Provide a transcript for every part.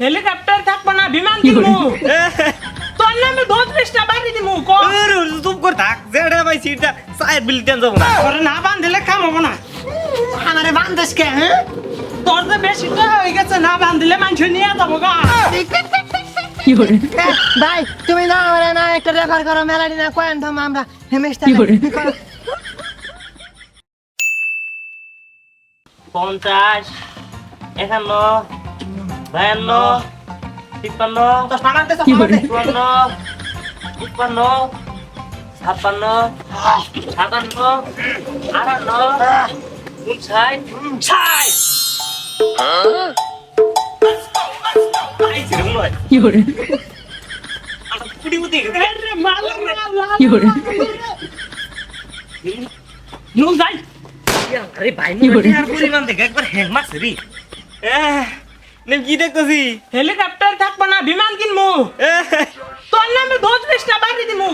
Helicopter থাকব না বিমান করে? তোর নামে দশ বিশটা বাড়ি দিমু ক? চুপ করে থাক যেটা ভাই সিটটা সাইড বিল টেন যাব না। তোরে না বান্ধিলে কাম হব না। আমারে বান্ধস কে হ্যাঁ? তোর তো বেশি হয়ে গেছে না বান্ধিলে মানুষ নিয়ে যাব গা। ভাই তুমি না আমারে না একটা রেফার করো মেলাডি না কয়েন থাম আমরা। হেমেশটা কি করে? পঞ্চাশ একান্ন বায়ান্ন তিপ্পান্ন দশ টাকা দিতে কি করে? চুয়ান্ন তিপ্পান্ন ছাপ্পান্ন সাতান্ন আটান্ন উনষাট ষাট কি করে আরে মাল মাল কি করে নুন যাই আরে ভাই কি করে? আর পরিমাণ দেখে একবার হ্যাং মারছে রে নেম কি দেখতেছি? হেলিকপ্টার থাকব না বিমান কিনবো। তোর নামে দশ বিশটা বাড়ি দিমু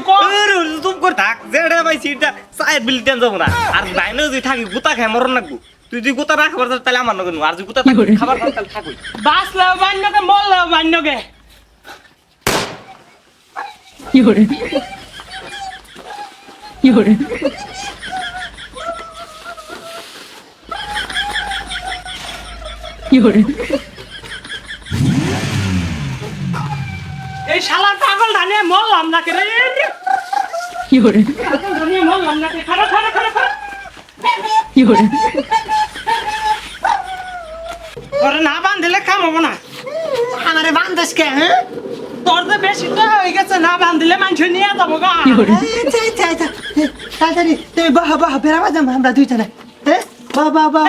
চুপ করে থাক যেটা ভাই সিটটা সাইড বিল টেন যাব না। আর বাইনে যদি থাকি গুতা খাই মরণ নাকবো তুই যদি গুতা না খাবার তাহলে আমার নগেন আর যদি গুতা করে? খাবার খাবার তাহলে থাকবি বাঁচলেও বান্যকে মরলেও বান্যকে কি করে? কি করে? কি করে? এই শালার পাগল ধানিয়ে মরলাম নাকি রে। কি করে পাগল ধানিয়ে মরলাম নাকি খারাপ খারাপ খারাপ কি করে তোরে না বান্ধিলে কাম হব না। আমারে বান্ধস কে হ্যাঁ? তোর তো বেশি টাকা হয়ে গেছে না বান্ধিলে মানুষ নিয়ে যাব গা। তাড়াতাড়ি তুমি বাহ বাহ বেড়াবা যাম আমরা দুইজনে বাহ বাহ বাহ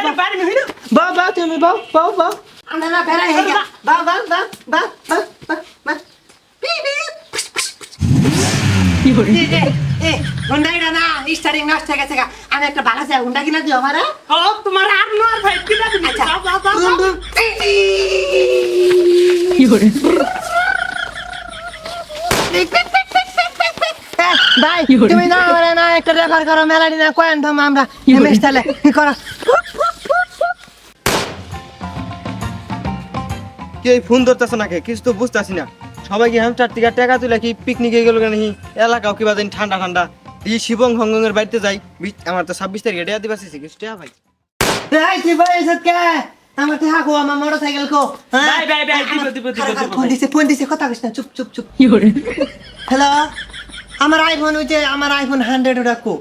বাহ। বাহ তুমি বাহ বাহ বাহ। আমরা বেড়াই হয়ে গা বাহ বাহ বাহ বাহ বাহ বাহ বাহ বি বি কি করে এ এ হুন্ডাইটা না স্টারিং নষ্ট হয়ে গেছে গা আমি একটা ভালো চাই হুন্ডা কিনা দিও আমারে। ও তোমার আর নয় ভাই কিনা দিবি? আচ্ছা। ভাই তুমি না আমারে না একটা রেফার করো মেলাডি না কয়েন থাম আমরা কি করে? হেমেশটালে কি করো? কি এই ফোন ধরতেছ নাকি? কিছু তো বুঝতেছি না। সবাই কি হামচার টিকা টাকা তুলে কি পিকনিকে গেল কেন এলাকাও কিবা জানি ঠান্ডা ঠান্ডা। এই শিবং হংগং এর বাড়িতে যাই। আমার তো ছাব্বিশ তারিখে ডেয়া দিবা কিছু ভাই এই তুই ভাই কে? আমার তে হাকো আমার মোটরসাইকেল কো হ্যাঁ? ভাই, ভাই, ভাই, দিব, দিব, দিব, দিব, ফোন দিছে ফোন দিছে কথা কইছ না চুপ চুপ চুপ। কি করে হ্যালো? আমার আইফোন হইছে আমার আইফোন হান্ড্রেড ওটা কো?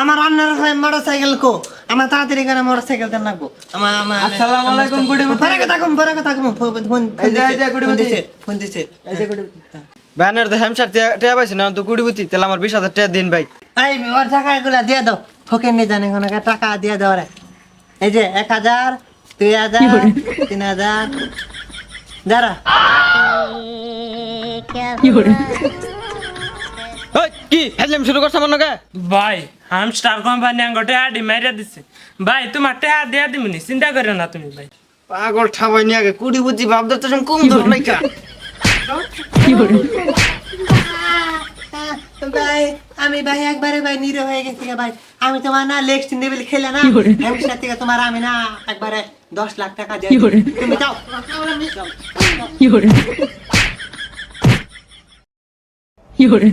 আমার রান্নার মোটর সাইকেল কো? আমার তাড়াতাড়ি করে মোটরসাইকেল দেন লাগবো। আমার আমার আসসালামু আলাইকুম, গুডিমতি। পরে কথা কম পরে কথা কম। ফোন ফোন ফোন গুডিমতি। দিছে ফোন দিছে এই যে গুডিমতি। ব্যানার পাইছি না? তো কুড়িবুতি তাহলে আমার বিশ হাজার টাকা দিন ভাই। এই ওর টাকা এগুলা দিয়ে দাও। ফোকে নিয়ে জানে কোনো টাকা দিয়ে দাও রে এই যে এক হাজার দুই হাজার? তিন হাজার। যারা কি কি হেজলাম শুরু করছ আমার নগে ভাই হাম স্টার কোম্পানি আঙ্গটে আডি মাইরা দিছে। ভাই তোমার টেহা দেয়া দিমুনি চিন্তা করো না তুমি ভাই। পাগল ঠাবাই নিয়ে আগে কুড়ি বুঝি ভাব ধরতে কম ধর লাইকা কি করে ভাই আমি ভাই একবারে ভাই নিরো হয়ে গেছি গে ভাই। আমি তোমার না লেক্সট লেভেল খেলে না। কি? ভবিষ্যৎ থেকে তোমার আমি না একবারে দশ লাখ টাকা দিয়ে তুমি যাও। কি করে কি করে